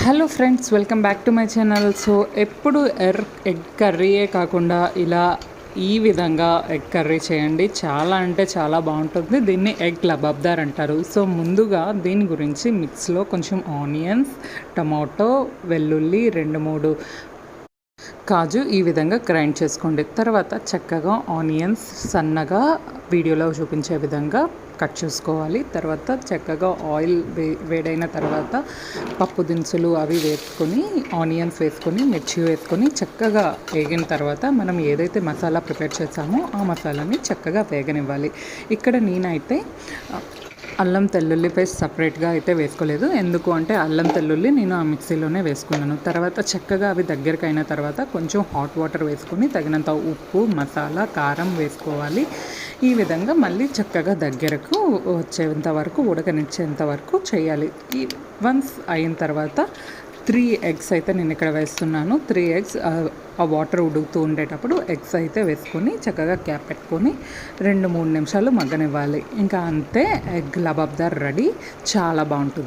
Hello friends welcome back to my channel so ఎప్పుడు ఎర్ egg కర్రీయే కాకుండా ఇలా ఈ విధంగా ఎగ్ కర్రీ చేయండి. చాలా అంటే చాలా బాగుంటుంది. దీన్ని ఎగ్ లబాబ్దార్ అంటారు. సో ముందుగా దీని గురించి మిక్స్లో కొంచెం ఆనియన్స్ టమాటో వెల్లుల్లి రెండు మూడు కాజు ఈ విధంగా గ్రైండ్ చేసుకోండి. తర్వాత చక్కగా ఆనియన్స్ సన్నగా వీడియోలో చూపించే విధంగా కట్ చేసుకోవాలి. తర్వాత చక్కగా ఆయిల్ వే వేడైన తర్వాత పప్పు దినుసులు అవి వేసుకొని ఆనియన్స్ వేసుకొని మిర్చి వేసుకొని చక్కగా వేగిన తర్వాత మనం ఏదైతే మసాలా ప్రిపేర్ చేసామో ఆ మసాలాని చక్కగా వేగనివ్వాలి. ఇక్కడ నేనైతే అల్లం తెల్లుల్లి పేస్ట్ సపరేట్గా అయితే వేసుకోలేదు. ఎందుకు అంటే అల్లం తెల్లుల్లి నేను ఆ మిక్సీలోనే వేసుకున్నాను. తర్వాత చక్కగా అవి దగ్గరికి అయిన తర్వాత కొంచెం హాట్ వాటర్ వేసుకొని తగినంత ఉప్పు మసాలా కారం వేసుకోవాలి. ఈ విధంగా మళ్ళీ చక్కగా దగ్గరకు వచ్చేంత వరకు ఉడకనిచ్చేంత వరకు చేయాలి. ఈ వన్స్ అయిన తర్వాత త్రీ ఎగ్స్ అయితే నేను ఇక్కడ వేస్తున్నాను. త్రీ ఎగ్స్ ఆ వాటర్ ఉడుకుతూ ఉండేటప్పుడు ఎగ్స్ అయితే వేసుకొని చక్కగా క్యాప్ పెట్టుకొని రెండు మూడు నిమిషాలు మగ్గనివ్వాలి. ఇంకా అంతే ఎగ్ లబాబ్దార్ రెడీ. చాలా బాగుంటుంది.